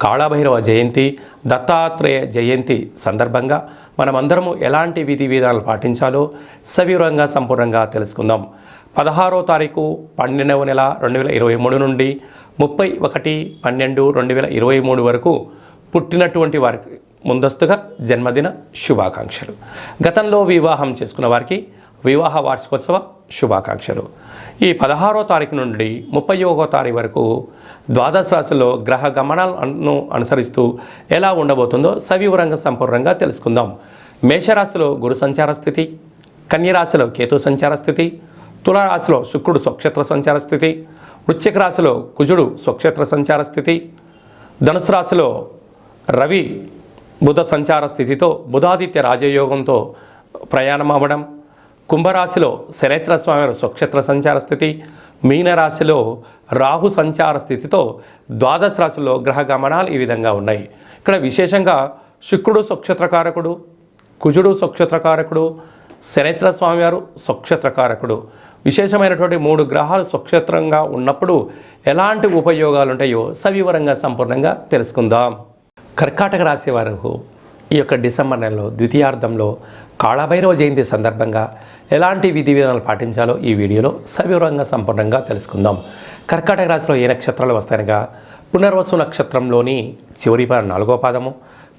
కాళభైరవ జయంతి దత్తాత్రేయ జయంతి సందర్భంగా మనమందరము ఎలాంటి విధి విధానాలు పాటించాలో సవివరంగా సంపూర్ణంగా తెలుసుకుందాం. పదహారో తారీఖు పన్నెండవ నెల రెండు వేల ఇరవై మూడు నుండి ముప్పై ఒకటి పన్నెండు రెండు వేల ఇరవై మూడు వరకు పుట్టినటువంటి వారికి ముందస్తుగా జన్మదిన శుభాకాంక్షలు. గతంలో వివాహం చేసుకున్న వారికి వివాహ వార్షికోత్సవ శుభాకాంక్షలు. ఈ పదహారో తారీఖు నుండి ముప్పై ఒకో తారీఖు వరకు ద్వాదశ రాశిలో గ్రహ గమనాలను అనుసరిస్తూ ఎలా ఉండబోతుందో సవివరంగా సంపూర్ణంగా తెలుసుకుందాం. మేషరాశిలో గురు సంచార స్థితి కన్యరాశిలో కేతు సంచార స్థితి తులారాశిలో శుక్రుడు స్వక్షేత్ర సంచార స్థితి వృశ్చిక రాశిలో కుజుడు స్వక్షేత్ర సంచార స్థితి ధనుసు రాశిలో రవి బుధ సంచార స్థితితో బుధాదిత్య రాజయోగంతో ప్రయాణం అవ్వడం కుంభరాశిలో శనేశ్వర స్వామివారి స్వక్షేత్ర సంచార స్థితి మీనరాశిలో రాహు సంచార స్థితితో ద్వాదశ రాశిలో గ్రహ గమనాలు ఈ విధంగా ఉన్నాయి. ఇక్కడ విశేషంగా శుక్రుడు స్వక్షేత్రకారకుడు కుజుడు స్వక్షేత్రకారకుడు శనేశ్వర స్వామివారు స్వక్షేత్రకారకుడు. విశేషమైనటువంటి మూడు గ్రహాలు స్వక్షేత్రంగా ఉన్నప్పుడు ఎలాంటి ఉపయోగాలు ఉంటాయో సవివరంగా సంపూర్ణంగా తెలుసుకుందాం. కర్కాటక రాశి వారు ఈ యొక్క డిసెంబర్ నెలలో ద్వితీయార్థంలో కాళభైరవ జయంతి సందర్భంగా ఎలాంటి విధి విధానాలు పాటించాలో ఈ వీడియోలో సవివరంగా సంపూర్ణంగా తెలుసుకుందాం. కర్కాటక రాశిలో ఏ నక్షత్రాలు వస్తాయనగా పునర్వసు నక్షత్రంలోని చివరి నాలుగో పాదము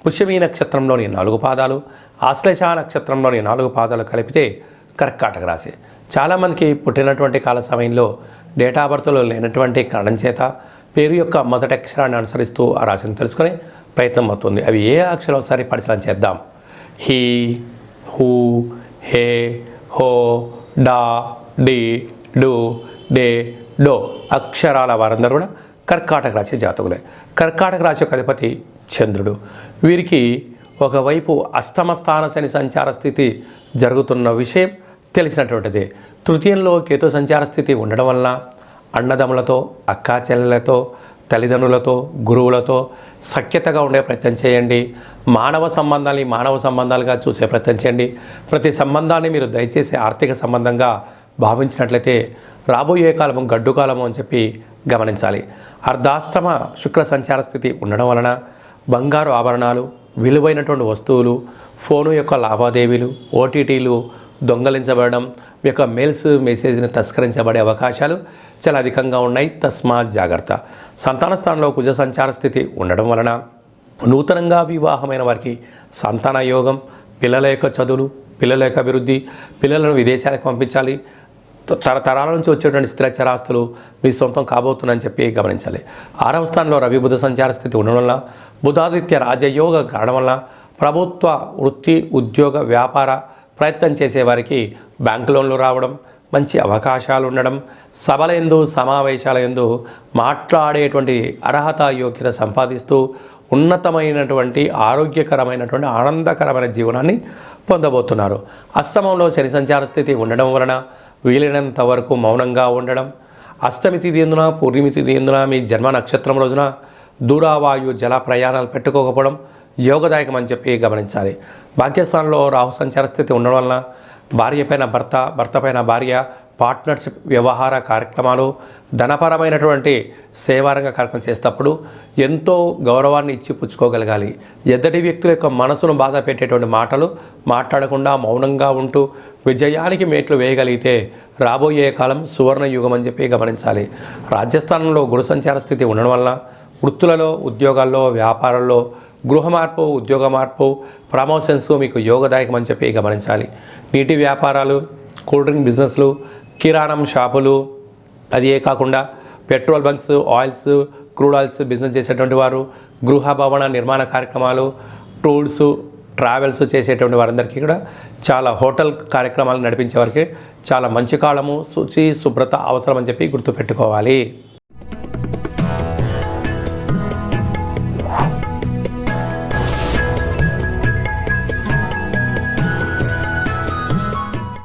పుష్యమీ నక్షత్రంలోని నాలుగు పాదాలు ఆశ్లేష నక్షత్రంలోని నాలుగు పాదాలు కలిపితే కర్కాటక రాశి. చాలామందికి పుట్టినటువంటి కాల సమయంలో డేటా బర్త్లో లేనటువంటి కారణం చేత పేరు యొక్క మొదటి అక్షరాన్ని అనుసరిస్తూ ఆ రాశిని తెలుసుకొని ప్రయత్నం అవుతుంది. అవి ఏ అక్షరం ఒకసారి పరిశీలన చేద్దాం. హీ హూ హే హో డా డి డు డే డో అక్షరాల వారందరూ కూడా కర్కాటక రాశి జాతకులే. కర్కాటక రాశి యొక్క అధిపతి చంద్రుడు. వీరికి ఒకవైపు అష్టమ స్థాన శని సంచార స్థితి జరుగుతున్న విషయం తెలిసినటువంటిది. తృతీయంలో కేతు సంచార స్థితి ఉండడం వలన అన్నదమ్ములతో అక్కా చెల్లెలతో తల్లిదండ్రులతో గురువులతో సఖ్యతగా ఉండే ప్రయత్నం చేయండి. మానవ సంబంధాన్ని మానవ సంబంధాలుగా చూసే ప్రయత్నం చేయండి. ప్రతి సంబంధాన్ని మీరు దయచేసి ఆర్థిక సంబంధంగా భావించినట్లయితే రాబోయే కాలము గడ్డు కాలము అని చెప్పి గమనించాలి. అర్ధాష్టమ శుక్ర సంచార స్థితి ఉండడం వలన బంగారు ఆభరణాలు విలువైనటువంటి వస్తువులు ఫోను యొక్క లావాదేవీలు ఓటీటీలు దొంగలించబడడం యొక్క మెయిల్స్ మెసేజ్ని తస్కరించబడే అవకాశాలు చాలా అధికంగా ఉన్నాయి. తస్మాత్ జాగ్రత్త. సంతాన స్థానంలో కుజ సంచార స్థితి ఉండడం వలన నూతనంగా వివాహమైన వారికి సంతాన యోగం పిల్లల యొక్క చదువులు పిల్లల యొక్క అభివృద్ధి పిల్లలను విదేశాలకు పంపించాలి. త- తరతరాల నుంచి వచ్చేటువంటి స్థిరచరాస్తులు మీ సొంతం కాబోతుందని చెప్పి గమనించాలి. ఆరవ స్థానంలో రవి బుధ సంచార స్థితి ఉండడం వల్ల బుధాదిత్య రాజయోగ కారణం వల్ల ప్రభుత్వ వృత్తి ఉద్యోగ వ్యాపార ప్రయత్నం చేసేవారికి బ్యాంకు లోన్లు రావడం మంచి అవకాశాలు ఉండడం సభల ఎందు సమావేశాల ఎందు మాట్లాడేటువంటి అర్హత యోగ్యత సంపాదిస్తూ ఉన్నతమైనటువంటి ఆరోగ్యకరమైనటువంటి ఆనందకరమైన జీవనాన్ని పొందబోతున్నారు. అష్టమంలో శని సంచార స్థితి ఉండడం వలన వీలైనంత వరకు మౌనంగా ఉండడం అష్టమి తిథి ఎందున పూర్ణిమి తిథి ఎందున మీ జన్మ నక్షత్రం రోజున దూరావాయు జల ప్రయాణాలు పెట్టుకోకపోవడం యోగదాయకం అని చెప్పి గమనించాలి. భాగ్యస్థానంలో రాహు సంచార స్థితి ఉండడం వలన భార్య పైన భర్త భర్త పైన భార్య పార్ట్నర్షిప్ వ్యవహార కార్యక్రమాలు ధనపరమైనటువంటి సేవారంగ కార్యక్రమం చేసేటప్పుడు ఎంతో గౌరవాన్ని ఇచ్చి పుచ్చుకోగలగాలి. ఎద్దటి వ్యక్తుల యొక్క మనసును బాధ పెట్టేటువంటి మాటలు మాట్లాడకుండా మౌనంగా ఉంటూ విజయానికి మేట్లు వేయగలిగితే రాబోయే కాలం సువర్ణ యుగం అని చెప్పి గమనించాలి. రాజస్థానంలో గురు సంచార స్థితి ఉండడం వల్ల వృత్తులలో ఉద్యోగాల్లో వ్యాపారాల్లో గృహ మార్పు ఉద్యోగ మార్పు ప్రమోషన్స్ మీకు యోగదాయకం అని చెప్పి గమనించాలి నీటి వ్యాపారాలు కూల్ డ్రింక్ బిజినెస్లు కిరాణం షాపులు అది ఏ కాకుండా petrol bunks oils crude oils business చేసేటువంటి వారు గృహ భవన నిర్మాణ కార్యక్రమాలు టూర్స్ ట్రావెల్స్ చేసేటువంటి వారందరికీ కూడా చాలా హోటల్ కార్యక్రమాలు నడిపించే వారికి చాలా మంచి కాలము శుచి శుభ్రత అవసరం అని చెప్పి గుర్తుపెట్టుకోవాలి.